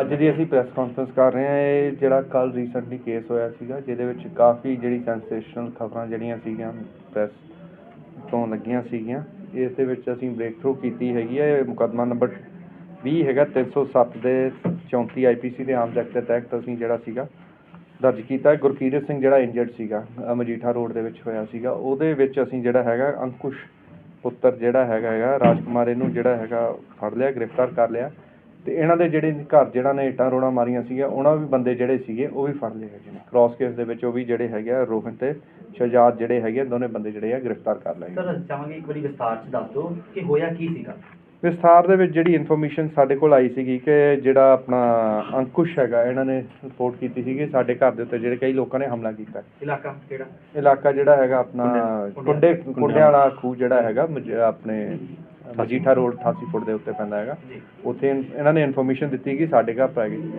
ਅੱਜ ਦੀ ਅਸੀਂ press conference ਕਰ ਰਹੇ ਹਾਂ, ਇਹ ਜਿਹੜਾ ਕੱਲ ਰੀਸੈਂਟਲੀ ਕੇਸ ਹੋਇਆ ਸੀਗਾ, ਜਿਹਦੇ ਵਿੱਚ ਕਾਫੀ ਜਿਹੜੀ ਸੈਂਸੇਸ਼ਨਲ ਖਬਰਾਂ ਜਿਹੜੀਆਂ ਸੀਗੀਆਂ ਪ੍ਰੈਸ ਤੋਂ ਲੱਗੀਆਂ ਸੀਗੀਆਂ, ਇਸ ਦੇ ਵਿੱਚ ਅਸੀਂ ਬ੍ਰੇਕ ਥਰੂ ਕੀਤੀ ਹੈਗੀ ਹੈ ਇਹ ਮੁਕੱਦਮਾ ਨੰਬਰ 20 ਹੈਗਾ 307 ਦੇ 34 ਆਈਪੀਸੀ ਦੇ ਆਮ ਐਕਟ ਦੇ ਤਹਿਤ ਅਸੀਂ ਜਿਹੜਾ ਸੀਗਾ, ਦਰਜ ਕੀਤਾ। ਗੁਰਕੀਰਤ ਸਿੰਘ ਜਿਹੜਾ ਇੰਜਰਡ ਸੀਗਾ ਮਜੀਠਾ ਰੋਡ ਦੇ ਵਿੱਚ ਹੋਇਆ ਸੀਗਾ, ਉਹਦੇ ਵਿੱਚ ਅਸੀਂ ਜਿਹੜਾ ਹੈਗਾ, ਅੰਕੁਸ਼ ਪੁੱਤਰ ਜਿਹੜਾ ਹੈਗਾ ਹੈਗਾ, ਰਾਜਕੁਮਾਰ ਇਹਨੂੰ ਜਿਹੜਾ ਹੈਗਾ ਫੜ ਲਿਆ, ਗ੍ਰਿਫਤਾਰ ਕਰ ਲਿਆ। ਤੇ ਇਹਨਾਂ ਦੇ ਜਿਹੜੇ ਘਰ ਜਿਹੜਾ ਨੇ ਇੱਟਾਂ ਰੋੜਾਂ ਮਾਰੀਆਂ ਸੀਗੀਆਂ ਉਹਨਾਂ ਵੀ ਬੰਦੇ ਜਿਹੜੇ ਸੀਗੇ ਉਹ ਵੀ ਫੜ ਲਏ ਹੈਗੇ ਨੇ। ਕ੍ਰਾਸ ਕੇਸ ਦੇ ਵਿੱਚ ਉਹ ਵੀ ਜਿਹੜੇ ਹੈਗੇ ਆ ਰੋਹਨ ਤੇ ਸ਼ਹਜਾਦ ਜਿਹੜੇ ਹੈਗੇ ਆ, ਦੋਨੇ ਬੰਦੇ ਜਿਹੜੇ ਆ ਗ੍ਰਿਫਤਾਰ ਕਰ ਲਏ ਸਰ ਚਾਹਾਂਗੇ ਇੱਕ ਵਾਰੀ ਵਿਸਤਾਰ ਚ ਦੱਸ ਦਿਓ ਕਿ ਹੋਇਆ ਕੀ ਸੀਗਾ। ਵਿਸਥਾਰ ਦੇ ਵਿੱਚ ਜਿਹੜੀ ਇਨਫੋਰਮੇਸ਼ਨ ਸਾਡੇ ਕੋਲ ਆਈ ਸੀਗੀ ਕਿ ਜਿਹੜਾ ਆਪਣਾ ਅੰਕੁਸ਼ ਹੈਗਾ ਇਹਨਾਂ ਨੇ ਰਿਪੋਰਟ ਕੀਤੀ ਸੀਗੀ ਸਾਡੇ ਘਰ ਦੇ ਉੱਤੇ ਜਿਹੜੇ ਕਈ ਲੋਕਾਂ ਨੇ ਹਮਲਾ ਕੀਤਾ। ਇਲਾਕਾ ਕਿਹੜਾ? ਇਲਾਕਾ ਜਿਹੜਾ ਹੈਗਾ ਆਪਣਾ ਕੁੰਡੇ- ਕੁੰਡੇ ਕੁੰਡਿਆਂ ਵਾਲਾ ਖੂਹ ਜਿਹੜਾ ਹੈਗਾ ਮਜ- ਆਪਣੇ ਮਜੀਠਾ ਰੋਡ 88 ਫੁੱਟ ਦੇ ਉੱਤੇ ਪੈਂਦਾ ਹੈਗਾ। ਉੱਥੇ ਇਹਨਾਂ ਨੇ ਇਨਫੋਰਮੇਸ਼ਨ ਦਿੱਤੀ ਕਿ ਸਾਡੇ ਘਰ ਪੈ ਗਈ।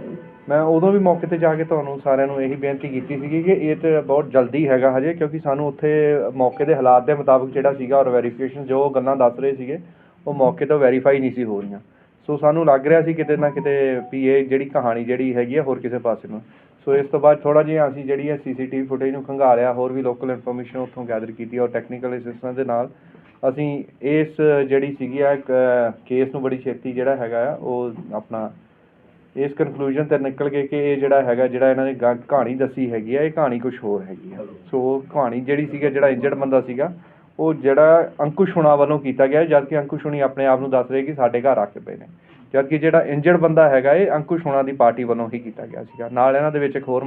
ਮੈਂ ਉਦੋਂ ਵੀ ਮੌਕੇ ਤੇ ਜਾ ਕੇ ਤੁਹਾਨੂੰ ਸਾਰਿਆਂ ਨੂੰ ਇਹੀ ਬੇਨਤੀ ਕੀਤੀ ਸੀਗੀ ਕਿ ਇਹ ਤੇ ਬਹੁਤ ਜਲਦੀ ਹੈਗਾ ਹਜੇ ਕਿਉਂਕਿ ਸਾਨੂੰ ਉੱਥੇ ਮੌਕੇ ਦੇ ਹਾਲਾਤ ਦੇ ਮੁਤਾਬਕ ਜਿਹੜਾ ਸੀਗਾ ਔਰ ਵੈਰੀਫਿਕੇਸ਼ਨ ਜੋ ਗੱਲਾਂ ਦੱਸ ਰਹੇ ਸੀਗੇ ਉਹ ਮੌਕੇ ਤੋਂ ਵੈਰੀਫਾਈ ਨਹੀਂ ਸੀ ਹੋ ਰਹੀਆਂ। ਸੋ ਸਾਨੂੰ ਲੱਗ ਰਿਹਾ ਸੀ ਕਿਤੇ ਨਾ ਕਿਤੇ ਵੀ ਇਹ ਜਿਹੜੀ ਕਹਾਣੀ ਜਿਹੜੀ ਹੈਗੀ ਆ ਹੋਰ ਕਿਸੇ ਪਾਸੇ ਨੂੰ। ਸੋ ਇਸ ਤੋਂ ਬਾਅਦ ਥੋੜਾ ਜਿਹਾ ਅਸੀਂ ਜਿਹੜੀ ਹੈ ਸੀਸੀਟੀਵੀ ਫੁਟੇਜ ਨੂੰ ਖੰਗਾਲਿਆ ਹੋਰ ਵੀ ਲੋਕਲ ਇਨਫੋਰਮੇਸ਼ਨ ਉੱਥੋਂ ਗੈਦਰ ਕੀਤੀ ਔਰ ਟੈਕਨੀਕਲ ਅਸਿਸਟੈਂਸ ਦੇ ਨਾਲ ਅਸੀਂ ਇਸ ਜਿਹੜੀ ਸੀਗੀ ਆ ਕੇਸ ਨੂੰ ਬੜੀ ਛੇਤੀ ਜਿਹੜਾ ਹੈਗਾ ਆ ਉਹ ਆਪਣਾ ਇਸ ਕਨਕਲੂਜਨ ਤੇ ਨਿਕਲ ਗਏ ਕਿ ਇਹ ਜਿਹੜਾ ਹੈਗਾ ਜਿਹੜਾ ਇਹਨਾਂ ਨੇ ਕਹਾਣੀ ਦੱਸੀ ਹੈਗੀ ਆ ਇਹ ਕਹਾਣੀ ਕੁਝ ਹੋਰ ਹੈਗੀ ਆ। ਸੋ ਕਹਾਣੀ ਜਿਹੜੀ ਸੀਗਾ ਜਿਹੜਾ ਇੰਜਰਡ ਬੰਦਾ ਸੀਗਾ ਉਹ ਜਿਹੜਾ ਅੰਕੁਸ਼ ਹੁਣਾ ਵੱਲੋਂ ਕੀਤਾ ਗਿਆ ਜਦ ਕਿ ਅੰਕੁਸ਼ ਹੁਣੀ ਆਪਣੇ ਆਪ ਨੂੰ ਦੱਸ ਰਹੇ ਕਿ ਸਾਡੇ ਘਰ ਆ ਕੇ ਪਏ ਨੇ। ਜਦ ਕਿ ਜਿਹੜਾ ਇੰਜਰਡ ਬੰਦਾ ਹੈਗਾ ਇਹ ਅੰਕੁਸ਼ ਹੁਣਾ ਦੀ ਪਾਰਟੀ ਵੱਲੋਂ ਹੀ ਕੀਤਾ ਗਿਆ ਸੀਗਾ। ਨਾਲ ਇਹਨਾਂ ਦੇ ਵਿੱਚ ਇੱਕ ਹੋਰ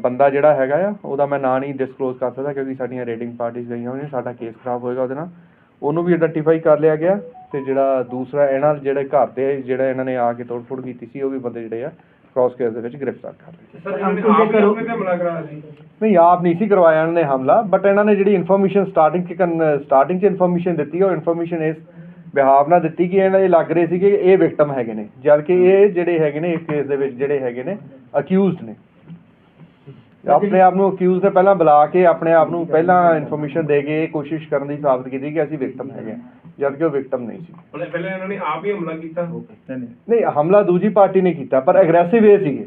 ਬੰਦਾ ਜਿਹੜਾ ਹੈਗਾ ਆ ਉਹਦਾ ਮੈਂ ਨਾਂ ਨਹੀਂ ਡਿਸਕਲੋਜ਼ ਕਰ ਸਕਦਾ ਕਿਉਂਕਿ ਸਾਡੀਆਂ ਰੇਡਿੰਗ ਪਾਰਟੀਆਂ ਗਈਆਂ ਹੋਈਆਂ ਸਾਡਾ ਕੇਸ ਖਰਾਬ ਹੋਏਗਾ ਉਹਦੇ ਨਾਲ। ਉਹਨੂੰ ਵੀ ਆਇਡੈਂਟੀਫਾਈ ਕਰ ਲਿਆ ਗਿਆ ਤੇ ਜਿਹੜਾ ਦੂਸਰਾ ਇਹਨਾਂ ਜਿਹੜੇ ਘਰ ਦੇ ਜਿਹੜਾ ਇਹਨਾਂ ਨੇ ਆ ਕੇ ਤੋੜਫੋੜ ਕੀਤੀ ਸੀ ਉਹ ਵੀ ਬੰਦੇ ਜਿਹੜੇ ਆ ਕ੍ਰਾਸ ਕੇਸ ਦੇ ਵਿੱਚ ਗ੍ਰਿਫਤਾਰ ਕਰ ਲਏ। ਸਰ ਆਪ ਆਪਣੇ ਤੇ ਹਮਲਾ ਕਰਾਇਆ ਸੀ? ਨਹੀਂ ਆਪ ਨਹੀਂ ਸੀ ਕਰਵਾਇਆ ਇਹਨਾਂ ਨੇ ਹਮਲਾ ਬਟ ਇਹਨਾਂ ਨੇ ਜਿਹੜੀ ਇਨਫੋਰਮੇਸ਼ਨ ਸਟਾਰਟਿੰਗ ਚ ਸਟਾਰਟਿੰਗ ਚ ਇਨਫੋਰਮੇਸ਼ਨ ਦਿੱਤੀ ਉਹ ਇਨਫੋਰਮੇਸ਼ਨ ਇਸ ਬਿਹਾਵ ਨਾਲ ਦਿੱਤੀ ਕਿ ਇਹਨਾਂ ਦੇ ਲੱਗ ਰਹੇ ਸੀ ਕਿ ਇਹ ਵਿਕਟਮ ਹੈਗੇ ਨੇ ਜਦ ਕਿ ਇਹ ਜਿਹੜੇ ਹੈਗੇ ਨੇ ਇਸ ਕੇਸ ਦੇ ਵਿੱਚ ਜਿਹੜੇ ਹੈਗੇ ਨੇ ਅਕਿਊਜ਼ਡ ਨੇ। ਆਪਣੇ ਆਪ ਨੂੰ ਅਕਿਊਜ਼ ਨੇ ਪਹਿਲਾਂ ਬੁਲਾ ਕੇ ਆਪਣੇ ਆਪ ਨੂੰ ਪਹਿਲਾਂ ਇਨਫੋਰਮੇਸ਼ਨ ਦੇ ਕੇ ਇਹ ਕੋਸ਼ਿਸ਼ ਕਰਨ ਦੀ ਸਾਬਤ ਕੀਤੀ ਕਿ ਅਸੀਂ ਵਿਕਟਮ ਹੈਗੇ ਹਾਂ ਜਦ ਕਿ ਉਹ ਵਿਕਟਮ ਨਹੀਂ ਸੀ। ਪਹਿਲੇ ਪਹਿਲੇ ਇਹਨਾਂ ਨੇ ਆਪ ਹੀ ਹਮਲਾ ਕੀਤਾ? ਨਹੀਂ ਹਮਲਾ ਦੂਜੀ ਪਾਰਟੀ ਨੇ ਕੀਤਾ ਪਰ ਐਗਰੈਸਿਵ ਇਹ ਸੀਗੇ।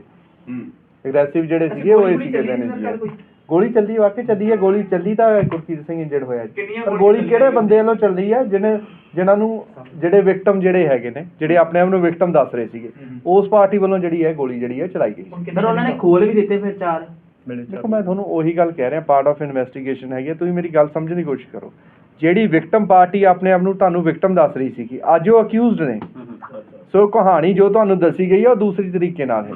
ਹੂੰ। ਐਗਰੈਸਿਵ ਜਿਹੜੇ ਸੀਗੇ ਉਹ ਇਹ ਸੀਗੇ ਨੇ ਜੀ। ਗੋਲੀ ਚੱਲੀ ਵਾਕਈ ਚੱਲੀ ਹੈ ਗੋਲੀ ਚੱਲੀ ਤਾਂ ਗੁਰਕੀਰਤ ਸਿੰਘ ਇੰਜਰਡ ਹੋਇਆ ਜੀ। ਪਰ ਗੋਲੀ ਕਿਹੜੇ? ਬੰਦੇ ਵੱਲੋਂ ਚੱਲੀ ਹੈ ਜਿਹਨੇ ਜਿਨ੍ਹਾਂ ਨੂੰ ਜਿਹੜੇ ਵਿਕਟਮ ਜਿਹੜੇ ਹੈਗੇ ਨੇ ਜਿਹੜੇ ਆਪਣੇ ਆਪ ਨੂੰ ਵਿਕਟਮ ਦੱਸ ਰਹੇ ਸੀਗੇ ਉਸ ਪਾਰਟੀ ਵੱਲੋਂ ਜਿਹੜੀ ਹੈ ਗੋਲੀ ਜਿਹੜੀ ਹੈ ਚਲਾਈ ਗਈ ਸਰ ਉਹਨਾਂ ਨੇ ਖੋਲ ਵੀ ਦਿੱਤੇ ਫਿਰ ਚਾਰ। ਦੇਖੋ ਮੈਂ ਤੁਹਾਨੂੰ ਉਹੀ ਗੱਲ ਕਹਿ ਰਿਹਾ ਪਾਰਟ ਆਫ ਇਨਵੈਸਟੀਗੇਸ਼ਨ ਹੈਗੀ ਹੈ, ਤੁਸੀਂ ਮੇਰੀ ਗੱਲ ਸਮਝਣ ਦੀ ਕੋਸ਼ਿਸ਼ ਕਰੋ। ਜਿਹੜੀ ਵਿਕਟਮ ਪਾਰਟੀ ਆਪਣੇ ਆਪ ਨੂੰ ਤੁਹਾਨੂੰ ਵਿਕਟਮ ਦੱਸ ਰਹੀ ਸੀਗੀ ਅੱਜ ਉਹ ਅਕਿਊਜ਼ਡ ਨੇ। ਸੋ ਕਹਾਣੀ ਜੋ ਤੁਹਾਨੂੰ ਦੱਸੀ ਗਈ ਹੈ ਉਹ ਦੂਸਰੀ ਤਰੀਕੇ ਨਾਲ ਹੈ।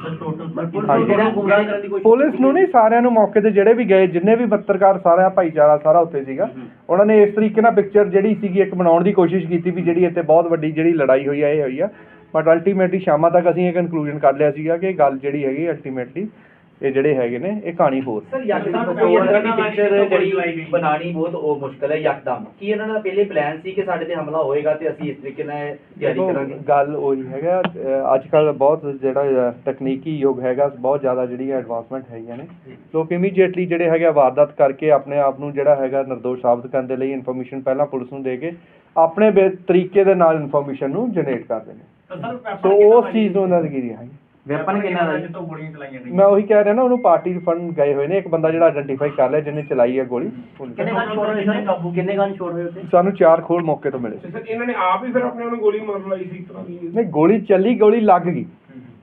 ਪੁਲਿਸ ਨੂੰ ਨਹੀਂ ਸਾਰਿਆਂ ਨੂੰ ਮੌਕੇ ਤੇ ਜਿਹੜੇ ਵੀ ਗਏ ਜਿੰਨੇ ਵੀ ਪੱਤਰਕਾਰ ਸਾਰਾ ਭਾਈਚਾਰਾ ਸਾਰਾ ਉੱਥੇ ਸੀਗਾ ਉਹਨਾਂ ਨੇ ਇਸ ਤਰੀਕੇ ਨਾਲ ਪਿਕਚਰ ਜਿਹੜੀ ਸੀਗੀ ਇੱਕ ਬਣਾਉਣ ਦੀ ਕੋਸ਼ਿਸ਼ ਕੀਤੀ ਵੀ ਜਿਹੜੀ ਇੱਥੇ ਬਹੁਤ ਵੱਡੀ ਜਿਹੜੀ ਲੜਾਈ ਹੋਈ ਆ ਇਹ ਹੋਈ ਆ। ਬਟ ਅਲਟੀਮੇਟਲੀ ਸ਼ਾਮਾਂ ਤੱਕ ਅਸੀਂ ਇਹ ਕਨਕਲੂਜਨ ਕੱਢ ਲਿਆ ਸੀਗਾ ਕਿ ਗੱਲ ਜਿਹੜੀ ਹੈਗੀ ਅਲਟੀਮੇਟਲੀ ਇਹ ਜਿਹੜੇ ਹੈਗੇ ਨੇ ਇਹ ਕਹਾਣੀ ਹੋਰ। ਸਰ ਯਕਦਮ ਕੋਈ ਇਦਾਂ ਦੀ ਪਿਕਚਰ ਜਿਹੜੀ ਬਣਾਣੀ ਬਹੁਤ ਉਹ ਮੁਸ਼ਕਲ ਹੈ ਯਕਦਮ। ਕੀ ਇਹਨਾਂ ਦਾ ਪਹਿਲੇ ਪਲਾਨ ਸੀ ਕਿ ਸਾਡੇ ਤੇ ਹਮਲਾ ਹੋਏਗਾ ਤੇ ਅਸੀਂ ਇਸ ਤਰੀਕੇ ਨਾਲ ਤਿਆਰੀ ਕਰਾਂਗੇ? ਗੱਲ ਉਹੀ ਹੈਗਾ। ਅੱਜ ਕੱਲ ਬਹੁਤ ਜਿਹੜਾ ਤਕਨੀਕੀ ਯੁੱਗ ਹੈਗਾ ਬਹੁਤ ਜ਼ਿਆਦਾ ਜਿਹੜੀਆਂ ਐਡਵਾਂਸਮੈਂਟ ਹੈਗੀਆਂ ਨੇ। ਲੋਕ ਇਮੀਡੀਏਟਲੀ ਜਿਹੜੇ ਹੈਗੇ ਆ ਵਾਰਦਾਤ ਕਰਕੇ ਆਪਣੇ ਆਪ ਨੂੰ ਜਿਹੜਾ ਹੈਗਾ ਨਿਰਦੋਸ਼ ਸਾਬਤ ਕਰਨ ਦੇ ਲਈ ਇਨਫੋਰਮੇਸ਼ਨ ਪਹਿਲਾਂ ਪੁਲਿਸ ਨੂੰ ਦੇ ਕੇ ਆਪਣੇ ਤਰੀਕੇ ਦੇ ਨਾਲ ਇਨਫੋਰਮੇਸ਼ਨ ਨੂੰ ਜਨਰੇਟ ਕਰਦੇ ਨੇ। ਸੋ ਉਸ ਚੀਜ਼ ਨੂੰ ਉਹਨਾਂ ਦੀ ਕੀ ਹੈ? ਵੈਪਨ ਕਿੰਨਾ ਦਾ? ਜੀ? ਮੈਂ ਉਹੀ ਕਹਿ ਰਿਹਾ ਨਾ ਉਹਨੂੰ ਪਾਰਟੀ ਫੰਡ ਗਏ ਹੋਏ ਨੇ ਇੱਕ ਬੰਦਾ ਜਿਹੜਾ ਆਇਡੈਂਟੀਫਾਈ ਕਰ ਲਿਆ ਜਿਹਨੇ ਚਲਾਈ ਹੈ ਗੋਲੀ। ਕਿੰਨੇ ਗਨ ਛੋੜ ਹੋਏ ਸਰ? ਕਾਬੂ ਕਿੰਨੇ ਗਨ ਛੋੜ ਹੋਏ ਉੱਤੇ ਸਾਨੂੰ ਚਾਰ ਖੋਲ ਮੌਕੇ ਤੋਂ ਮਿਲੇ। ਤੇ ਸਰ ਇਹਨਾਂ ਨੇ ਆਪ ਹੀ ਫਿਰ ਆਪਣੇ ਨੂੰ ਗੋਲੀ ਮਾਰ ਲਈ ਸੀ ਇੱਕ ਤਰ੍ਹਾਂ ਦੀ। ਨਹੀਂ ਗੋਲੀ ਚੱਲੀ ਗੋਲੀ ਲੱਗ ਗਈ।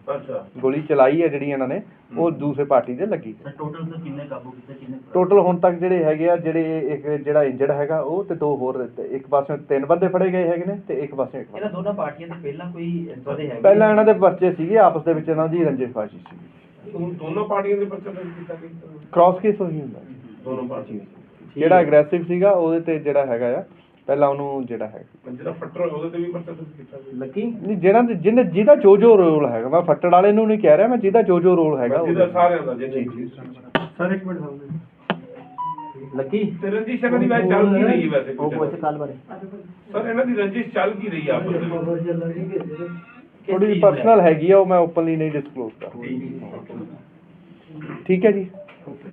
ਅੱਛਾ। ਗੋਲੀ ਚਲਾਈ ਹੈ ਜਿਹੜੀ ਇਹਨਾਂ ਨੇ ਉਹ ਦੂਸਰੇ ਪਾਰਟੀ ਦੇ ਲੱਗੀ। ਟੋਟਲ ਸਰ ਕਿੰਨੇ ਕਾਬੂ ਕੀਤੇ ਕਿੰਨੇ ਟੋਟਲ ਹੁਣ ਤੱਕ ਜਿਹੜੇ ਹੈਗੇ ਆ ਜਿਹੜੇ ਇੱਕ ਜਿਹੜਾ ਇੰਜਰਡ ਹੈਗਾ ਉਹ ਤੇ ਦੋ ਹੋਰ ਤੇ ਇੱਕ ਪਾਸੇ ਤਿੰਨ ਬੰਦੇ ਫੜੇ ਗਏ ਹੈਗੇ ਨੇ ਤੇ ਇੱਕ ਪਾਸੇ ਇੱਕ ਇਹਨਾਂ। ਦੋਨਾਂ ਪਾਰਟੀਆਂ ਦੇ ਪਹਿਲਾਂ ਕੋਈ ਇਦਾਂ ਦੇ ਹੈਗੇ ਪਹਿਲਾਂ ਇਹਨਾਂ ਦੇ ਪਰਚੇ ਸੀਗੇ ਆਪਸ ਦੇ ਵਿੱਚ ਇਹਨਾਂ ਦੀ ਰੰਜਿਸ਼ਬਾਜ਼ੀ ਸੀ ਹੁਣ ਦੋਨੋਂ ਪਾਰਟੀਆਂ ਦੇ ਪਰਚਾ ਦਰਜ ਕੀਤਾ ਗਿਆ। ਕ੍ਰਾਸ ਕੇਸ ਉਹੀ ਹੁੰਦਾ। ਦੋਨੋਂ ਪਾਰਟੀਆਂ ਜਿਹੜਾ ਐਗਰੈਸਿਵ ਸੀਗਾ ਉਹਦੇ ਤੇ ਜਿਹੜਾ ਹੈਗਾ ਆ ਪਹਿਲਾਂ ਉਹਨੂੰ ਜਿਹੜਾ ਹੈ। ਜਿਹੜਾ ਫੱਟਰ ਹੋਇਆ ਉਹਦੇ ਤੇ ਵੀ ਪਰਚਾ ਦਰਜ ਕੀਤਾ ਗਿਆ। ਲੱਕੀ? ਨਹੀਂ ਜਿਹੜਾ ਜਿਹਨੇ ਜਿਹਦਾ ਜੋ ਜੋ ਰੋਲ ਹੈਗਾ ਮੈਂ ਫੱਟੜ ਵਾਲੇ ਨੂੰ ਨਹੀਂ ਕਹਿ ਰਿਹਾ ਮੈਂ ਜਿਹਦਾ ਜੋ ਜੋ ਰੋਲ ਹੈਗਾ ਜਿਹਦਾ ਸਾਰਿਆਂ ਦਾ ਜਿਹਨੇ ਸਰ ਇੱਕ ਮਿੰਟ ਲੱਕੀ? ਤੇ ਰੰਜਿਸ਼ ਇਹਨਾਂ ਦੀ ਵੈਸੇ ਚੱਲ ਕੀ ਰਹੀ ਵੈਸੇ? ਉਹ ਪੁੱਛ ਕੱਲ ਬਾਰੇ। ਸਰ ਇਹਨਾਂ ਦੀ ਰੰਜਿਸ਼ ਚੱਲ ਕੀ ਰਹੀ ਆਪਸ ਦੇ ਵਿੱਚ? ਥੋੜੀ ਪਰਸਨਲ ਹੈਗੀ ਆ ਉਹ ਮੈਂ ਓਪਨਲੀ ਨਹੀਂ ਡਿਸਕਲੋਜ਼ ਕਰ ਠੀਕ ਹੈ ਜੀ।